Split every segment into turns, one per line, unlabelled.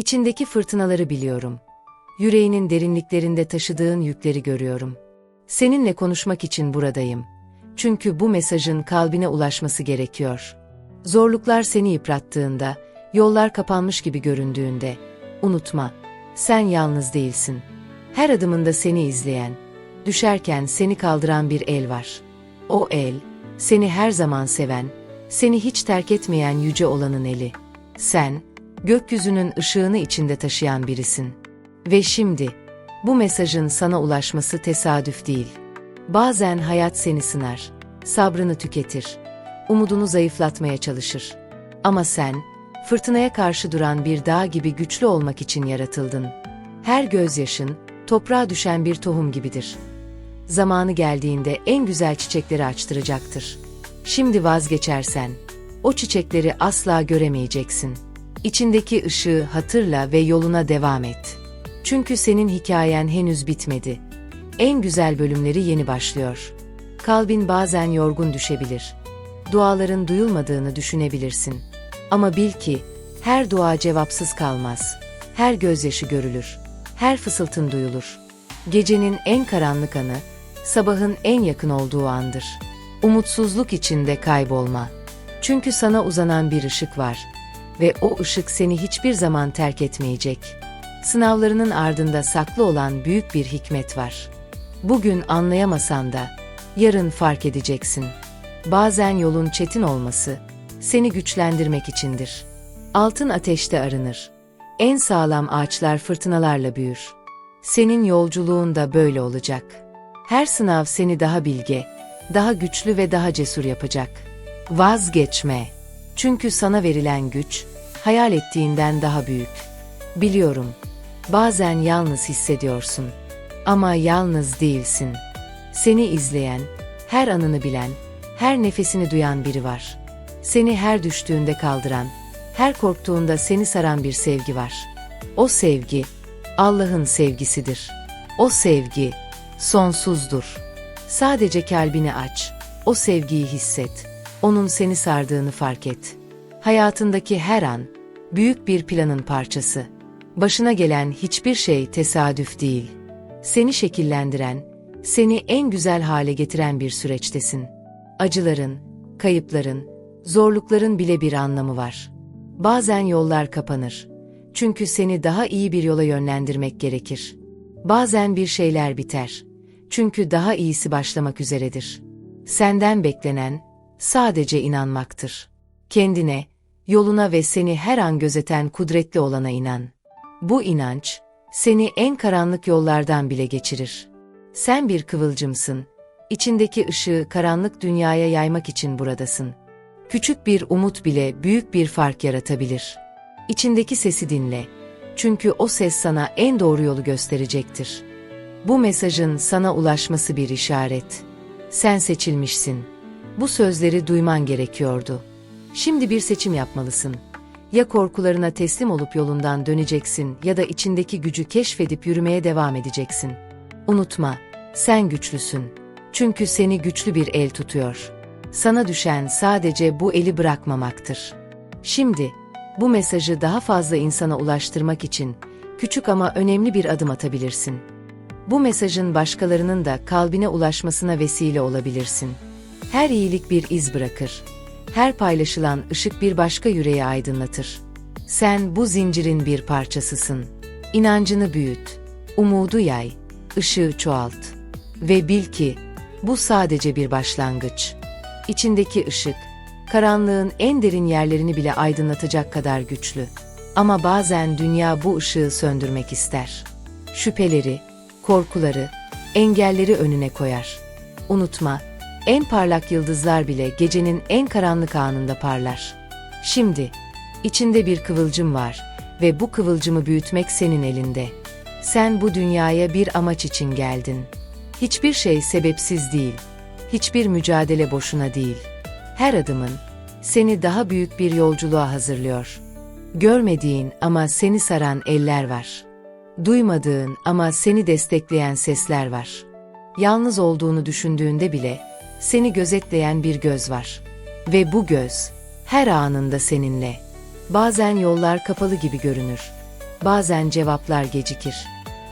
İçindeki fırtınaları biliyorum. Yüreğinin derinliklerinde taşıdığın yükleri görüyorum. Seninle konuşmak için buradayım. Çünkü bu mesajın kalbine ulaşması gerekiyor. Zorluklar seni yıprattığında, yollar kapanmış gibi göründüğünde, unutma, sen yalnız değilsin. Her adımında seni izleyen, düşerken seni kaldıran bir el var. O el, seni her zaman seven, seni hiç terk etmeyen yüce olanın eli. Sen, gökyüzünün ışığını içinde taşıyan birisin. Ve şimdi, bu mesajın sana ulaşması tesadüf değil. Bazen hayat seni sınar, sabrını tüketir, umudunu zayıflatmaya çalışır. Ama sen, fırtınaya karşı duran bir dağ gibi güçlü olmak için yaratıldın. Her gözyaşın, toprağa düşen bir tohum gibidir. Zamanı geldiğinde en güzel çiçekleri açtıracaktır. Şimdi vazgeçersen, o çiçekleri asla göremeyeceksin. İçindeki ışığı hatırla ve yoluna devam et. Çünkü senin hikayen henüz bitmedi. En güzel bölümleri yeni başlıyor. Kalbin bazen yorgun düşebilir. Duaların duyulmadığını düşünebilirsin. Ama bil ki her dua cevapsız kalmaz. Her gözyaşı görülür. Her fısıltın duyulur. Gecenin en karanlık anı, sabahın en yakın olduğu andır. Umutsuzluk içinde kaybolma. Çünkü sana uzanan bir ışık var ve o ışık seni hiçbir zaman terk etmeyecek. Sınavlarının ardında saklı olan büyük bir hikmet var. Bugün anlayamasan da yarın fark edeceksin. Bazen yolun çetin olması seni güçlendirmek içindir. Altın ateşte arınır. En sağlam ağaçlar fırtınalarla büyür. Senin yolculuğun da böyle olacak. Her sınav seni daha bilge, daha güçlü ve daha cesur yapacak. Vazgeçme. Çünkü sana verilen güç, hayal ettiğinden daha büyük. Biliyorum, bazen yalnız hissediyorsun. Ama yalnız değilsin. Seni izleyen, her anını bilen, her nefesini duyan biri var. Seni her düştüğünde kaldıran, her korktuğunda seni saran bir sevgi var. O sevgi, Allah'ın sevgisidir. O sevgi, sonsuzdur. Sadece kalbini aç, o sevgiyi hisset, onun seni sardığını fark et. Hayatındaki her an, büyük bir planın parçası. Başına gelen hiçbir şey tesadüf değil. Seni şekillendiren, seni en güzel hale getiren bir süreçtesin. Acıların, kayıpların, zorlukların bile bir anlamı var. Bazen yollar kapanır. Çünkü seni daha iyi bir yola yönlendirmek gerekir. Bazen bir şeyler biter. Çünkü daha iyisi başlamak üzeredir. Senden beklenen sadece inanmaktır. Kendine, yoluna ve seni her an gözeten kudretli olana inan. Bu inanç seni en karanlık yollardan bile geçirir. Sen bir kıvılcımsın. İçindeki ışığı karanlık dünyaya yaymak için buradasın. Küçük bir umut bile büyük bir fark yaratabilir. İçindeki sesi dinle. Çünkü o ses sana en doğru yolu gösterecektir. Bu mesajın sana ulaşması bir işaret. Sen seçilmişsin. Bu sözleri duyman gerekiyordu. Şimdi bir seçim yapmalısın. Ya korkularına teslim olup yolundan döneceksin ya da içindeki gücü keşfedip yürümeye devam edeceksin. Unutma, sen güçlüsün. Çünkü seni güçlü bir el tutuyor. Sana düşen sadece bu eli bırakmamaktır. Şimdi, bu mesajı daha fazla insana ulaştırmak için küçük ama önemli bir adım atabilirsin. Bu mesajın başkalarının da kalbine ulaşmasına vesile olabilirsin. Her iyilik bir iz bırakır. Her paylaşılan ışık bir başka yüreği aydınlatır. Sen bu zincirin bir parçasısın. İnancını büyüt, umudu yay, ışığı çoğalt. Ve bil ki bu sadece bir başlangıç. İçindeki ışık, karanlığın en derin yerlerini bile aydınlatacak kadar güçlü. Ama bazen dünya bu ışığı söndürmek ister. Şüpheleri, korkuları, engelleri önüne koyar. Unutma, en parlak yıldızlar bile gecenin en karanlık anında parlar. Şimdi, içinde bir kıvılcım var ve bu kıvılcımı büyütmek senin elinde. Sen bu dünyaya bir amaç için geldin. Hiçbir şey sebepsiz değil. Hiçbir mücadele boşuna değil. Her adımın seni daha büyük bir yolculuğa hazırlıyor. Görmediğin ama seni saran eller var. Duymadığın ama seni destekleyen sesler var. Yalnız olduğunu düşündüğünde bile seni gözetleyen bir göz var. Ve bu göz her anında seninle. Bazen yollar kapalı gibi görünür. Bazen cevaplar gecikir.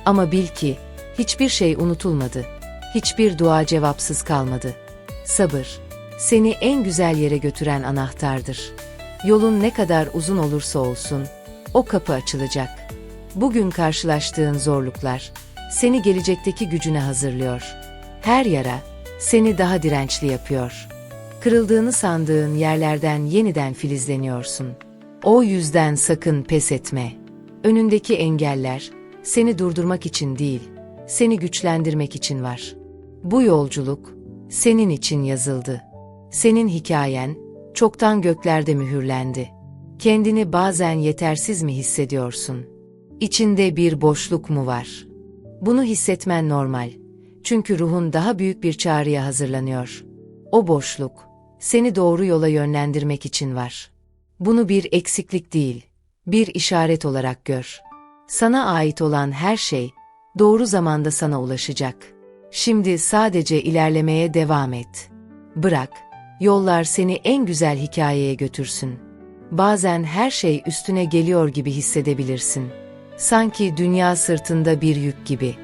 Ama bil ki hiçbir şey unutulmadı. Hiçbir dua cevapsız kalmadı. Sabır seni en güzel yere götüren anahtardır. Yolun ne kadar uzun olursa olsun o kapı açılacak. Bugün karşılaştığın zorluklar seni gelecekteki gücüne hazırlıyor. Her yara seni daha dirençli yapıyor. Kırıldığını sandığın yerlerden yeniden filizleniyorsun. O yüzden sakın pes etme. Önündeki engeller seni durdurmak için değil, seni güçlendirmek için var. Bu yolculuk senin için yazıldı. Senin hikayen çoktan göklerde mühürlendi. Kendini bazen yetersiz mi hissediyorsun? İçinde bir boşluk mu var? Bunu hissetmen normal. Çünkü ruhun daha büyük bir çağrıya hazırlanıyor. O boşluk seni doğru yola yönlendirmek için var. Bunu bir eksiklik değil, bir işaret olarak gör. Sana ait olan her şey doğru zamanda sana ulaşacak. Şimdi sadece ilerlemeye devam et. Bırak, yollar seni en güzel hikayeye götürsün. Bazen her şey üstüne geliyor gibi hissedebilirsin. Sanki dünya sırtında bir yük gibi.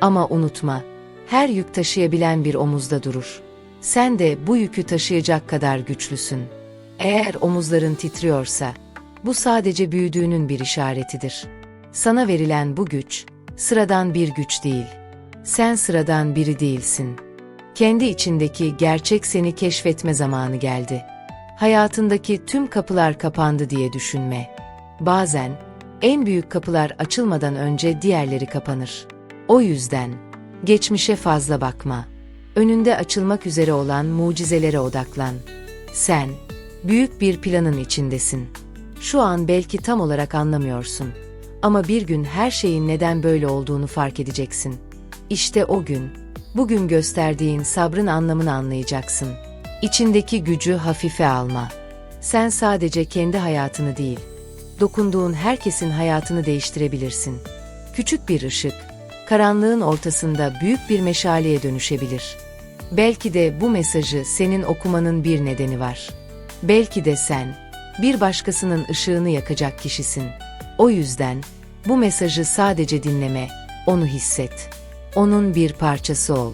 Ama unutma, her yük taşıyabilen bir omuzda durur. Sen de bu yükü taşıyacak kadar güçlüsün. Eğer omuzların titriyorsa, bu sadece büyüdüğünün bir işaretidir. Sana verilen bu güç, sıradan bir güç değil. Sen sıradan biri değilsin. Kendi içindeki gerçek seni keşfetme zamanı geldi. Hayatındaki tüm kapılar kapandı diye düşünme. Bazen, en büyük kapılar açılmadan önce diğerleri kapanır. O yüzden, geçmişe fazla bakma. Önünde açılmak üzere olan mucizelere odaklan. Sen, büyük bir planın içindesin. Şu an belki tam olarak anlamıyorsun. Ama bir gün her şeyin neden böyle olduğunu fark edeceksin. İşte o gün, bugün gösterdiğin sabrın anlamını anlayacaksın. İçindeki gücü hafife alma. Sen sadece kendi hayatını değil, dokunduğun herkesin hayatını değiştirebilirsin. Küçük bir ışık, karanlığın ortasında büyük bir meşaleye dönüşebilir. Belki de bu mesajı senin okumanın bir nedeni var. Belki de sen, bir başkasının ışığını yakacak kişisin. O yüzden, bu mesajı sadece dinleme, onu hisset. Onun bir parçası ol.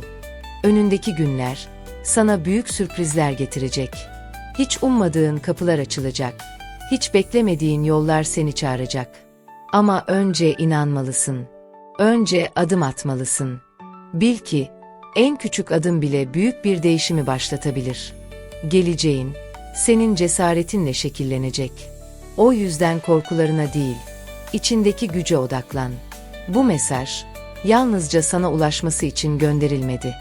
Önündeki günler, sana büyük sürprizler getirecek. Hiç ummadığın kapılar açılacak. Hiç beklemediğin yollar seni çağıracak. Ama önce inanmalısın. Önce adım atmalısın. Bil ki, en küçük adım bile büyük bir değişimi başlatabilir. Geleceğin, senin cesaretinle şekillenecek. O yüzden korkularına değil, içindeki güce odaklan. Bu mesaj, yalnızca sana ulaşması için gönderilmedi.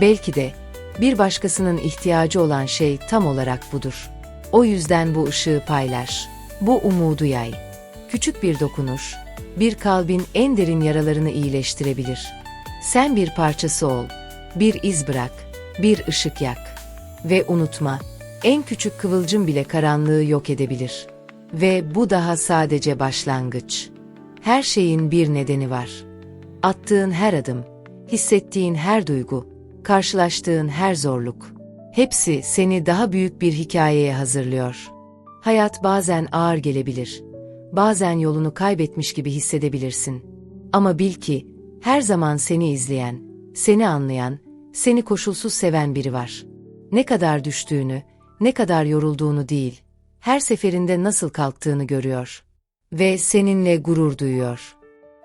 Belki de, bir başkasının ihtiyacı olan şey tam olarak budur. O yüzden bu ışığı paylaş, bu umudu yay. Küçük bir dokunuş, bir kalbin en derin yaralarını iyileştirebilir. Sen bir parçası ol, bir iz bırak, bir ışık yak. Ve unutma, en küçük kıvılcım bile karanlığı yok edebilir. Ve bu daha sadece başlangıç. Her şeyin bir nedeni var. Attığın her adım, hissettiğin her duygu, karşılaştığın her zorluk, hepsi seni daha büyük bir hikayeye hazırlıyor. Hayat bazen ağır gelebilir. Bazen yolunu kaybetmiş gibi hissedebilirsin. Ama bil ki her zaman seni izleyen, seni anlayan, seni koşulsuz seven biri var. Ne kadar düştüğünü, ne kadar yorulduğunu değil, her seferinde nasıl kalktığını görüyor. Ve seninle gurur duyuyor.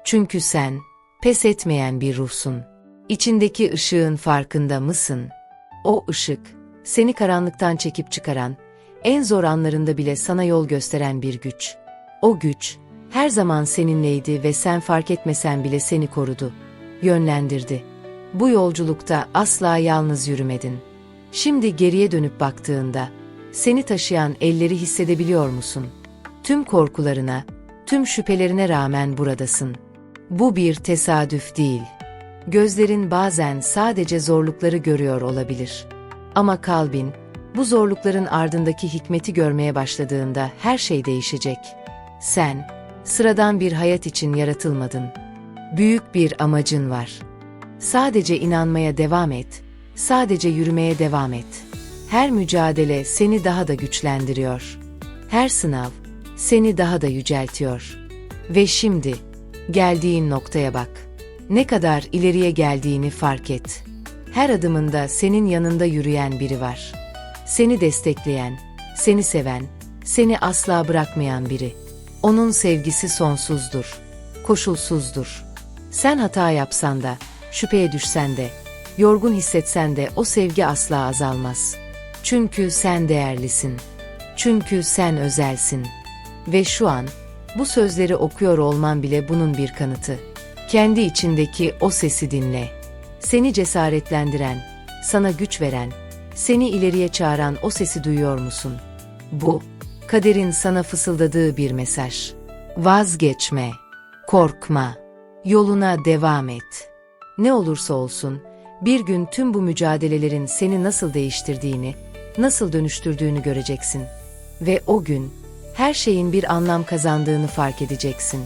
Çünkü sen, pes etmeyen bir ruhsun. İçindeki ışığın farkında mısın? O ışık, seni karanlıktan çekip çıkaran, en zor anlarında bile sana yol gösteren bir güç. O güç, her zaman seninleydi ve sen fark etmesen bile seni korudu, yönlendirdi. Bu yolculukta asla yalnız yürümedin. Şimdi geriye dönüp baktığında, seni taşıyan elleri hissedebiliyor musun? Tüm korkularına, tüm şüphelerine rağmen buradasın. Bu bir tesadüf değil. Gözlerin bazen sadece zorlukları görüyor olabilir. Ama kalbin, bu zorlukların ardındaki hikmeti görmeye başladığında her şey değişecek. Sen, sıradan bir hayat için yaratılmadın. Büyük bir amacın var. Sadece inanmaya devam et, sadece yürümeye devam et. Her mücadele seni daha da güçlendiriyor. Her sınav seni daha da yüceltiyor. Ve şimdi, geldiğin noktaya bak. Ne kadar ileriye geldiğini fark et. Her adımında senin yanında yürüyen biri var. Seni destekleyen, seni seven, seni asla bırakmayan biri. Onun sevgisi sonsuzdur, koşulsuzdur. Sen hata yapsan da, şüpheye düşsen de, yorgun hissetsen de o sevgi asla azalmaz. Çünkü sen değerlisin. Çünkü sen özelsin. Ve şu an, bu sözleri okuyor olman bile bunun bir kanıtı. Kendi içindeki o sesi dinle. Seni cesaretlendiren, sana güç veren, seni ileriye çağıran o sesi duyuyor musun? Bu, kaderin sana fısıldadığı bir mesaj. Vazgeçme, korkma, yoluna devam et. Ne olursa olsun, bir gün tüm bu mücadelelerin seni nasıl değiştirdiğini, nasıl dönüştürdüğünü göreceksin. Ve o gün, her şeyin bir anlam kazandığını fark edeceksin.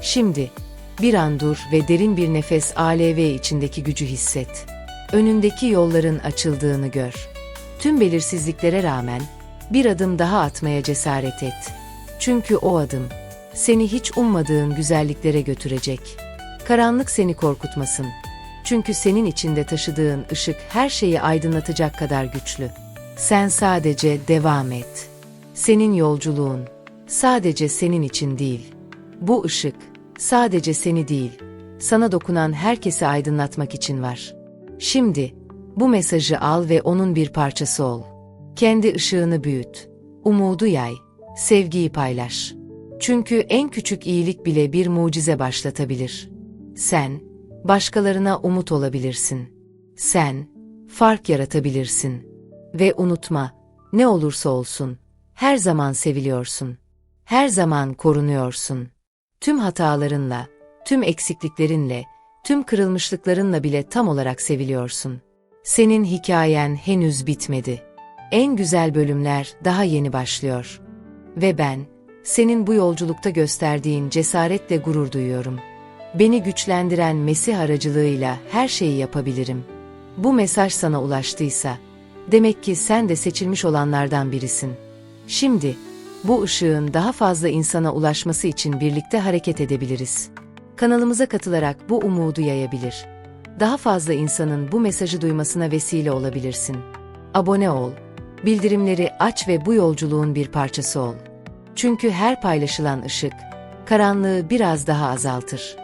Şimdi, bir an dur ve derin bir nefes ALV içindeki gücü hisset. Önündeki yolların açıldığını gör. Tüm belirsizliklere rağmen bir adım daha atmaya cesaret et. Çünkü o adım seni hiç ummadığın güzelliklere götürecek. Karanlık seni korkutmasın. Çünkü senin içinde taşıdığın ışık her şeyi aydınlatacak kadar güçlü. Sen sadece devam et. Senin yolculuğun sadece senin için değil. Bu ışık sadece seni değil, sana dokunan herkesi aydınlatmak için var. Şimdi bu mesajı al ve onun bir parçası ol. Kendi ışığını büyüt, umudu yay, sevgiyi paylaş. Çünkü en küçük iyilik bile bir mucize başlatabilir. Sen başkalarına umut olabilirsin. Sen fark yaratabilirsin. Ve unutma, ne olursa olsun, her zaman seviliyorsun. Her zaman korunuyorsun. Tüm hatalarınla, tüm eksikliklerinle, tüm kırılmışlıklarınla bile tam olarak seviliyorsun. Senin hikayen henüz bitmedi. En güzel bölümler daha yeni başlıyor. Ve ben, senin bu yolculukta gösterdiğin cesaretle gurur duyuyorum. Beni güçlendiren Mesih aracılığıyla her şeyi yapabilirim. Bu mesaj sana ulaştıysa, demek ki sen de seçilmiş olanlardan birisin. Şimdi, bu ışığın daha fazla insana ulaşması için birlikte hareket edebiliriz. Kanalımıza katılarak bu umudu yayabilir. Daha fazla insanın bu mesajı duymasına vesile olabilirsin. Abone ol, bildirimleri aç ve bu yolculuğun bir parçası ol. Çünkü her paylaşılan ışık, karanlığı biraz daha azaltır.